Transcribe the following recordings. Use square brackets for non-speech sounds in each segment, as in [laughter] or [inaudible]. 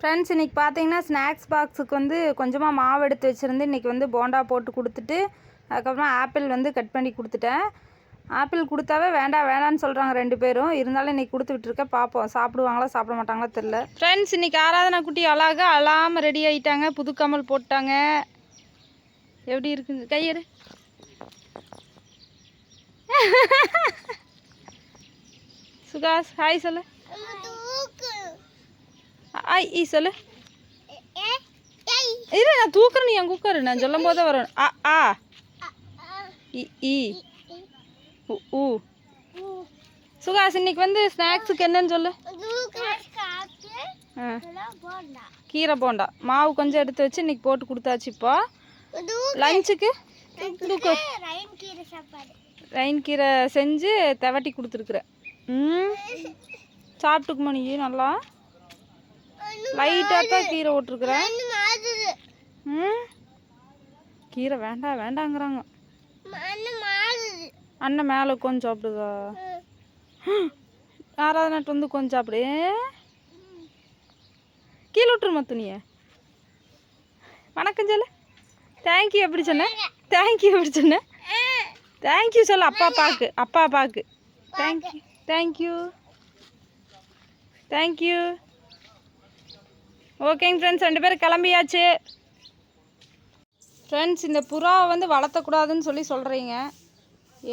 Friends இன்றைக்கி பார்த்தீங்கன்னா snacks பாக்ஸுக்கு வந்து கொஞ்சமாக மாவு எடுத்து வச்சுருந்து இன்றைக்கி வந்து போண்டா போட்டு கொடுத்துட்டு அதுக்கப்புறம் ஆப்பிள் வந்து கட் பண்ணி கொடுத்துட்டேன். ஆப்பிள் கொடுத்தாவே வேண்டாம் வேண்டாம்னு சொல்கிறாங்க ரெண்டு பேரும். இருந்தாலும் இன்றைக்கி கொடுத்து விட்டுருக்கேன் பார்ப்போம் சாப்பிடுவாங்களா சாப்பிட மாட்டாங்களா தெரில ஃப்ரெண்ட்ஸ் இன்றைக்கி ஆராதனா குட்டி அழகாக அழாமல் ரெடி ஆகிட்டாங்க புது கமல் போட்டாங்க. எப்படி இருக்குங்க? கையெடு. [laughs] சுகாஸ் ஹாய் சொல்லு. ஹாய் ஈ சொல்லு. இரு நான் தூக்குறேன் நீ என் குக்கர் நான் சொல்லும் போதே வரும் ஆ. ஆ இ. உ ஊ சுகாஸ் இன்னைக்கு வந்து ஸ்நாக்ஸுக்கு என்னன்னு சொல்லு. கீரை போண்டா. மாவு கொஞ்சம் எடுத்து வச்சு இன்னைக்கு போட்டு கொடுத்தாச்சு இப்போ. லஞ்சுக்கு ரைன் கீரை செஞ்சு தவட்டி கொடுத்துருக்குறேன். ம். சாப்பிட்டுக்குமா நீ நல்லா? லைட்டாக தான் கீரை விட்ருக்குறேன் ம்? கீரை வேண்டாம் வேண்டாங்கிறாங்க. அண்ணன் மேலே கொஞ்சம் சாப்பிடுதா? யாராவது நட்டு வந்து கொஞ்சம் சாப்பிடு. கீழே விட்டுருமா துணியை? வணக்கம் சொல்லு. தேங்க்யூ எப்படி சொன்னேன் தேங்க்யூ எப்படி சொன்னேன் தேங்க்யூ சொல்லு அப்பா பாக்கு அப்பா பாக்கு. Thank you thank you thank you ஓகேங்க ஃப்ரெண்ட்ஸ் ரெண்டு பேரும் கிளம்பியாச்சு. ஃப்ரெண்ட்ஸ் இந்த புறாவை வந்து வளர்த்தக்கூடாதுன்னு சொல்லி சொல்கிறீங்க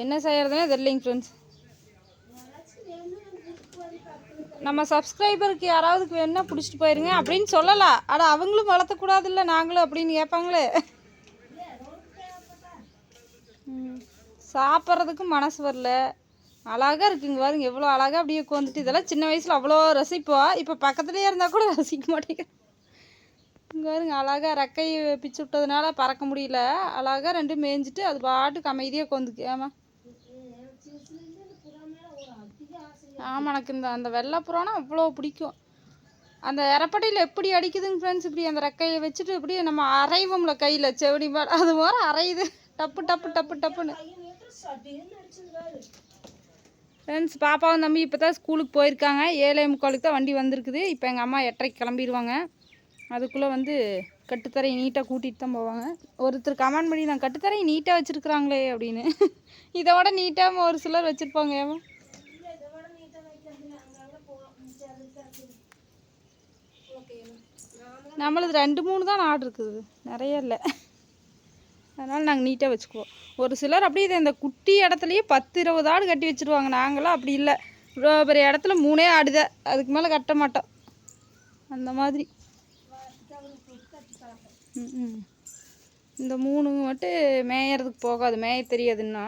என்ன செய்கிறதுனே தெரியலைங்க ஃப்ரெண்ட்ஸ் நம்ம சப்ஸ்கிரைபருக்கு யாராவதுக்கு வேணா பிடிச்சிட்டு போயிருங்க. அப்படின்னு சொல்லலாம் ஆனால் அவங்களும் வளர்த்தக்கூடாது இல்லை நாங்களும் அப்படின்னு கேட்பாங்களே. சாப்பிட்றதுக்கும் சாப்பிட்றதுக்கு மனசு வரல. அழகா இருக்குங்க பாருங்க எவ்வளோ அழகாக அப்படியே உட்காந்துட்டு இதெல்லாம் சின்ன வயசில் அவ்வளோ ரசிப்போம். இப்போ பக்கத்துலேயே இருந்தால் கூட ரசிக்க மாட்டேங்க இங்கே பாருங்க அழகாக ரெக்கை பிச்சு விட்டதுனால பறக்க முடியல. அழகாக ரெண்டும் மேய்ஞ்சிட்டு அது பாட்டுக்கு அமைதியாக உட்காந்துக்கு ஆமாம் ஆமாம் எனக்கு இந்த அந்த வெள்ளைப்புறானா அவ்வளோ பிடிக்கும். அந்த எரப்பட்டையில் எப்படி அடிக்குதுங்க ஃப்ரெண்ட்ஸ் இப்படி அந்த ரெக்கையை வச்சுட்டு இப்படி நம்ம அரைவோம்ல கையில் செவடி மேலே. அது மாதிரி அரையுது. டப்பு டப்பு டப்பு டப்புன்னு. ஃப்ரெண்ட்ஸ் பாப்பாவும் தம்பி இப்போ தான் ஸ்கூலுக்கு போயிருக்காங்க. ஏழே முக்காலுக்கு தான் வண்டி வந்திருக்குது. இப்போ எங்கள் அம்மா எட்டரைக்கு கிளம்பிடுவாங்க அதுக்குள்ளே வந்து கட்டுத்தரையை நீட்டாக கூட்டிகிட்டு தான் போவாங்க. ஒருத்தர் கமெண்ட் பண்ணி நான் கட்டுத்தரையை நீட்டாக வச்சுருக்குறாங்களே அப்படின்னு. இதை விட நீட்டாக ஒரு சிலர் வச்சுருப்பாங்க. ஏமா நம்மளது ரெண்டு மூணு தான் ஆடு இருக்குது. நிறைய இல்லை. அதனால் நாங்கள் நீட்டாக வச்சுக்குவோம். ஒரு சிலர் அப்படியே இதை இந்த குட்டி இடத்துலையே பத்து இருபது ஆடு கட்டி வச்சுருவாங்க. நாங்களாம் அப்படி இல்லை. இவ்வளோ பெரிய இடத்துல மூணே ஆடுதான் அதுக்கு மேலே கட்ட மாட்டோம். அந்த மாதிரி. ம், இந்த மூணு மட்டும் மேயறதுக்கு போகாது. மேய தெரியாதுன்னா.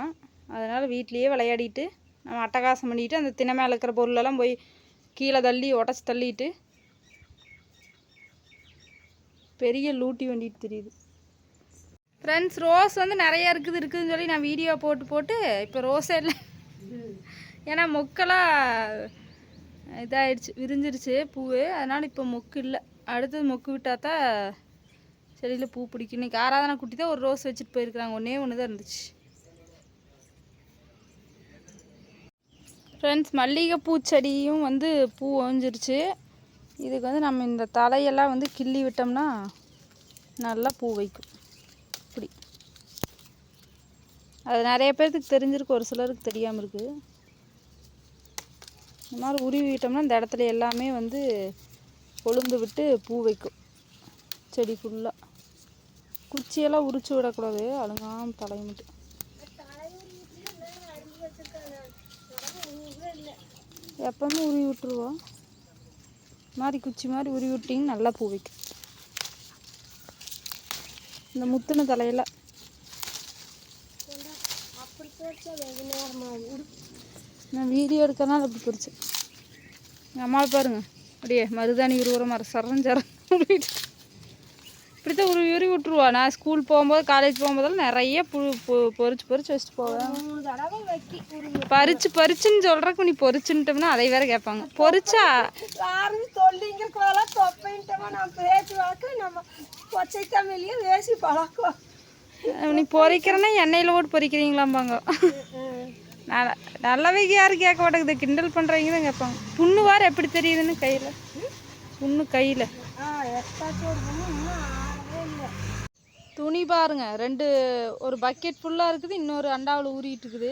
அதனால் வீட்லேயே விளையாடிட்டு நம்ம அட்டகாசம் பண்ணிட்டு அந்த தினை மேலே இருக்கிற பொருளெல்லாம் போய் கீழே தள்ளி உடச்சி தள்ளிட்டு பெரிய லூட்டி வண்டிட்டு தெரியுது. ஃப்ரெண்ட்ஸ் ரோஸ் வந்து நிறைய இருக்குது இருக்குதுன்னு சொல்லி நான் வீடியோ போட்டு போட்டு இப்போ ரோஸே இல்லை. ஏன்னா மொக்கெல்லாம் இதாயிடுச்சு விரிஞ்சிருச்சு பூ அதனால் இப்போ மொக்கு இல்லை. அடுத்தது மொக்கு விட்டால் தான் செடியில் பூ பிடிக்கும். இன்றைக்கி ஆராதனை குட்டி தான் ஒரு ரோஸ் வச்சுட்டு போயிருக்கிறாங்க. ஒன்றே ஒன்று தான் இருந்துச்சு. ஃப்ரெண்ட்ஸ் மல்லிகைப்பூ செடியும் வந்து பூ ஒழிஞ்சிருச்சு இதுக்கு வந்து நம்ம இந்த தலையெல்லாம் வந்து கிள்ளி விட்டோம்னா நல்லா பூ வைக்கும் இப்படி அது நிறைய பேர்த்துக்கு தெரிஞ்சிருக்கு ஒரு சிலருக்கு தெரியாமல் இருக்குது இந்த மாதிரி உருவி விட்டோம்னா இந்த இடத்துல எல்லாமே வந்து கொழுந்து விட்டு பூ வைக்கும். செடி ஃபுல்லாக குச்சியெல்லாம் உரிச்சு விடக்கூடாது அழுங்காம தலையை மட்டும். எப்பவுமே உருவி விட்டுருவோம். மாதிரி குச்சி மாதிரி உருவி விட்டிங்கன்னா நல்லா பூ வைக்கும். இந்த முத்துன தலையில் நான் வீடியோ எடுக்கனால அப்படி பிடிச்சி எங்கள் அம்மா பாருங்க. அப்படியே மருதாணி உருவுற மாதிரி சரம் சரம் இப்படித்தான் உருவி உருவி விட்டுருவா. நான் ஸ்கூல் போகும்போது காலேஜ் போகும்போதெல்லாம் நிறைய புழு பொறிச்சு பொறிச்சு வச்சுட்டு போவேன். பறிச்சு பறிச்சுன்னு சொல்கிறக்கு நீ பொறிச்சுட்டோம்னா அதை வேற கேட்பாங்க. பொரிச்சா யாரும் சொல்லிங்கிறக்குள்ள தொப்பைன்ட்டமா நான் பேசுவாக்க நம்ம கொச்சை தமிழ்லயும் பேசி பழக்கம். நீ பொறிக்கிறேன்னா எண்ணெயில் போட்டு பொறிக்கிறீங்களாம்பாங்க. நல்ல நல்லாவே யாரும் கேட்க மாட்டேங்குது. கிண்டல் பண்ணுறவங்க தான் கேட்பாங்க. புண்ணு வார எப்படி தெரியுதுன்னு கையில்? புண்ணு கையில். ஆ இன்னும் துணி பாருங்க. ரெண்டு ஒரு பக்கெட் ஃபுல்லாக இருக்குது இன்னொரு அண்டாவில் ஊறிட்டு இருக்குது.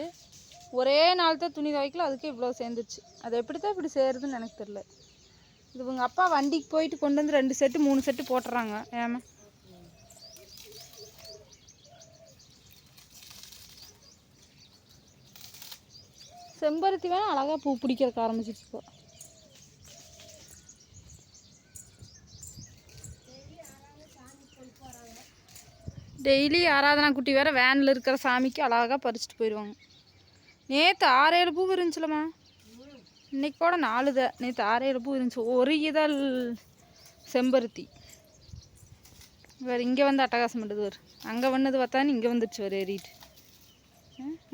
ஒரே நாள் தான் துணி துவைக்கல அதுக்கே இவ்வளோ சேர்ந்துச்சு அது எப்படி தான் இப்படி சேருதுன்னு எனக்கு தெரில இது உங்கள் அப்பா வண்டிக்கு போயிட்டு கொண்டு வந்து ரெண்டு செட்டு மூணு செட்டு போட்டுறாங்க. ஏமா செம்பருத்தி வேணால் அழகாக பூ பிடிக்கிறக்க ஆரம்பிச்சிருச்சு இப்போ. டெய்லி ஆராதனா குட்டி வேறு வேனில் இருக்கிற சாமிக்கு அழகாக பறிச்சுட்டு போயிடுவாங்க நேற்று ஆறேழு பூ இருந்துச்சுலம்மா இன்னைக்கு கூட நாலு தான் நேற்று ஆறேழு பூ இருந்துச்சு ஒரு இதழ் செம்பருத்தி. வேறு இங்கே வந்து அட்டகாசம் பண்ணுது வேறு அங்கே வந்தது பார்த்தா இங்கே வந்துடுச்சு வேறு ஏறிட்டு.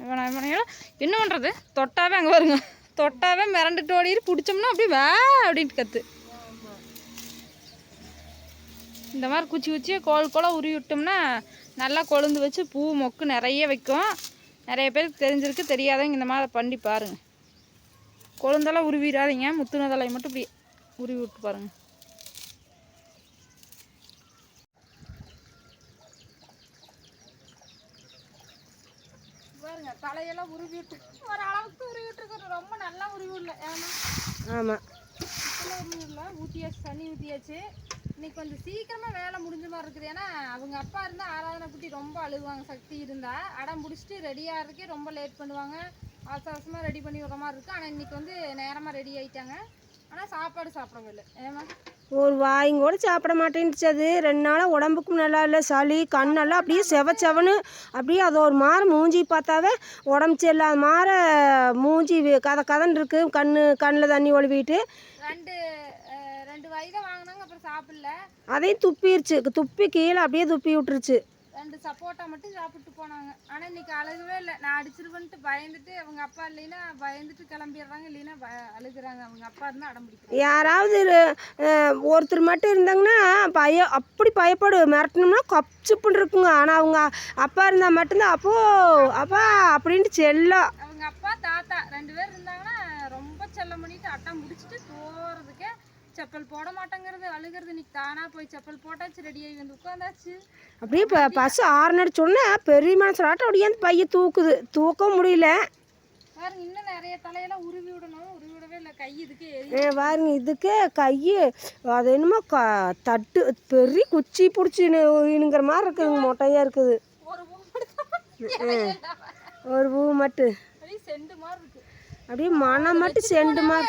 இவனை இவனையெல்லாம் என்ன பண்ணுறது தொட்டாவே அங்கே வருங்க தொட்டாவே மிரண்டுட்டு ஓடிட்டு பிடிச்சோம்னா அப்படியே வே அப்படின்ட்டு கத்து. இந்த மாதிரி குச்சி குச்சியை கோல் கோலாக உருவி விட்டோம்னா நல்லா கொழுந்து வச்சு பூ மொக்கு நிறைய வைக்கும். நிறைய பேருக்கு தெரிஞ்சிருக்கு தெரியாதவங்க இந்த மாதிரி பண்ணி பாருங்கள் கொழுந்தெல்லாம் உருவிடாதீங்க முத்துனதலையை மட்டும் இப்படி உருவி விட்டு பாருங்கள் பாருங்க தலையெல்லாம் உருவி விட்டு ஒரு அளவுக்கு உருவி விட்டுருக்கோம் ரொம்ப நல்லா உருவி விடல ஏன்னா ஆமாம் இல்லை ஊற்றியாச்சு தண்ணி ஊற்றியாச்சு இன்னைக்கு கொஞ்சம் சீக்கிரமா வேலை முடிஞ்ச மாதிரி இருக்குது. ஏன்னா அவங்க அப்பா இருந்தா ஆராதனை குட்டி ரொம்ப அழுவாங்க சக்தி இருந்தா. அடம் பிடிச்சிட்டு ரெடி ஆகிறதுக்கே ரொம்ப லேட் பண்ணுவாங்க. அவசர அவசரமாக ரெடி பண்ணி விடுற மாதிரி இருக்கு ஆனால் இன்னைக்கு வந்து நேரமாக ரெடி ஆயிட்டாங்க. ஆனால் சாப்பாடு சாப்பிடவே இல்லை. ஏமா ஒரு வாயும் கூட சாப்பிட மாட்டேன்னுச்சு அது. ரெண்டு நாளாக உடம்புக்கும் நல்லா இல்லை சளி கண்ணெல்லாம் அப்படியே செவ செவன்னு அப்படியே அது ஒரு மாற மூஞ்சி பார்த்தாவே உடம்பு சரியில்லாத மாற மூஞ்சி கத கதன்னு இருக்கு. கண்ணு கண்ணில் தண்ணி ஒழுவிட்டு ரெண்டு ரெண்டு வயதை வாங்கினாங்க அப்புறம் சாப்பிடல. அதையும் துப்பிருச்சு. துப்பி கீழே அப்படியே துப்பி விட்டுருச்சு. ரெண்டு சப்போட்டா மட்டும் சாப்பிட்டு போனாங்க. ஆனால் இன்னைக்கு அழுகவே இல்லை. நான் அடிச்சிருவேன்ட்டு பயந்துட்டு அவங்க அப்பா இல்லைன்னா பயந்துட்டு கிளம்பிடுறாங்க. இல்லைன்னா ப அழுகுறாங்க. அவங்க அப்பா இருந்தால் அடம் பிடிக்கிறாங்க யாராவது ஒருத்தர் மட்டும் இருந்தாங்கன்னா பய அப்படி பயப்படு. மிரட்டணும்னா கப்சுப்புன்னு இருக்குங்க ஆனால் அவங்க அப்பா இருந்தால் மட்டும்தான். அப்போ அப்பா அப்படின்ட்டு செல்லம் அவங்க அப்பா தாத்தா ரெண்டு பேர் இருந்தாங்கன்னா ரொம்ப செல்லம் பண்ணிட்டு அட்டம் முடிச்சுட்டு போகிறதுக்கே செப்பல் போட மாட்டேங்கிறது அழுகிறது. இன்னைக்கு தானா போய் செப்பல் போட்டாச்சு ரெடி ஆகி வந்து உட்காந்தாச்சு. அப்படியே இப்போ பஸ் ஆறுனடிச்ச உடனே பெரிய மனசுலாட்டம் அப்படியே அந்த பைய தூக்குது. தூக்க முடியல. பாருங்க இன்னும் நிறைய தலையெல்லாம் உருவி விடணும். உருவி விடவே இல்லை. கை இதுக்கு பாருங்க இதுக்கு கை அது என்னமோ க தட்டு பெரிய குச்சி பிடிச்சி இணுங்கிற மாதிரி இருக்குதுங்க மொட்டையாக இருக்குது. ஒரு பூ மட்டும் ஒரு பூ மட்டும். செண்டு மாதிரி இருக்கு. அப்படியே மனம் மட்டும் செண்டு மாதிரி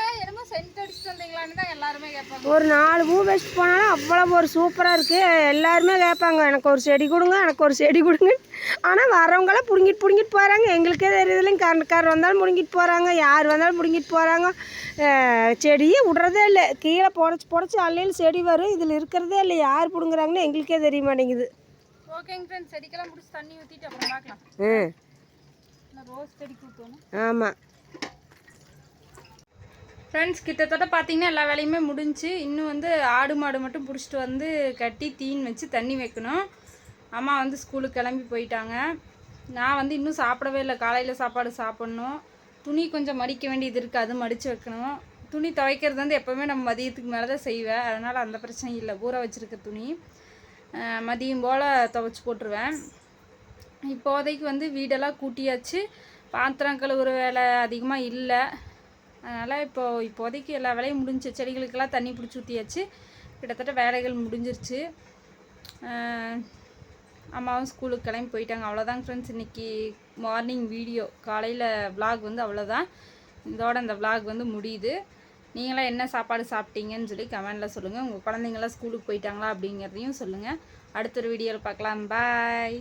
ஒரு நாலு பூ வச்சுட்டு போனாலும் அவ்வளோ ஒரு சூப்பராக இருக்குது எல்லாருமே கேட்பாங்க எனக்கு ஒரு செடி கொடுங்க எனக்கு ஒரு செடி கொடுங்க. ஆனால் வரவங்களாம் பிடுங்கிட்டு பிடுங்கிட்டு போகிறாங்க எங்களுக்கே தெரியுதுலைங்க கரண்ட்காரர் வந்தாலும் பிடுங்கிட்டு போகிறாங்க யார் வந்தாலும் பிடுங்கிட்டு போகிறாங்க செடியே விட்றதே இல்லை. கீழே புடச்சி புடச்சி அள்ளையில் செடி வரும். இதில் இருக்கிறதே இல்லை. யார் பிடுங்குறாங்கன்னு எங்களுக்கே தெரிய மாட்டேங்குது. ஓகேங்க ஃப்ரெண்ட்ஸ் செடிக்கெல்லாம் பிடிச்சி தண்ணி ஊற்றிட்டு அப்புறம் பார்க்கலாம் ரோஸ் செடிக்கு ஊற்றணும் ஆமாம் ஃப்ரெண்ட்ஸ் கிட்டத்தட்ட பார்த்தீங்கன்னா எல்லா வேலையுமே முடிஞ்சு இன்னும் வந்து ஆடு மாடு மட்டும் பிடிச்சிட்டு வந்து கட்டி தீன் வச்சு தண்ணி வைக்கணும். அம்மா வந்து ஸ்கூலுக்கு கிளம்பி போயிட்டாங்க. நான் வந்து இன்னும் சாப்பிடவே இல்லை. காலையில் சாப்பாடு சாப்பிட்ணும். துணி கொஞ்சம் மடிக்க வேண்டியது இருக்குது அது மடித்து வைக்கணும். துணி துவைக்கிறது வந்து எப்போவுமே நம்ம மதியத்துக்கு மேலே தான் செய்வேன். அதனால் அந்த பிரச்சனை இல்லை. ஊற வச்சுருக்க துணி மதியம் போல் துவைச்சி போட்டுருவேன். இப்போதைக்கு வந்து வீடெல்லாம் கூட்டியாச்சு. பாத்திரம் கழுவுற வேலை அதிகமாக இல்லை. அதனால் இப்போது இப்போதைக்கு எல்லா வேலையும் முடிஞ்சு செடிகளுக்கெல்லாம் தண்ணி பிடிச்சி ஊற்றியாச்சு கிட்டத்தட்ட வேலைகள் முடிஞ்சிருச்சு. அம்மாவும் ஸ்கூலுக்கு கிளம்பி போயிட்டாங்க. அவ்வளோதாங்க ஃப்ரெண்ட்ஸ் இன்றைக்கி மார்னிங் வீடியோ காலையில் விலாக் வந்து அவ்வளோதான் இதோட அந்த விலாக் வந்து முடியுது. நீங்களாம் என்ன சாப்பாடு சாப்பிட்டீங்கன்னு சொல்லி கமெண்டில் சொல்லுங்கள் உங்கள் குழந்தைங்களாம் ஸ்கூலுக்கு போயிட்டாங்களா அப்படிங்கிறதையும் சொல்லுங்கள் அடுத்த ஒரு வீடியோவில் பார்க்கலாம். பாய்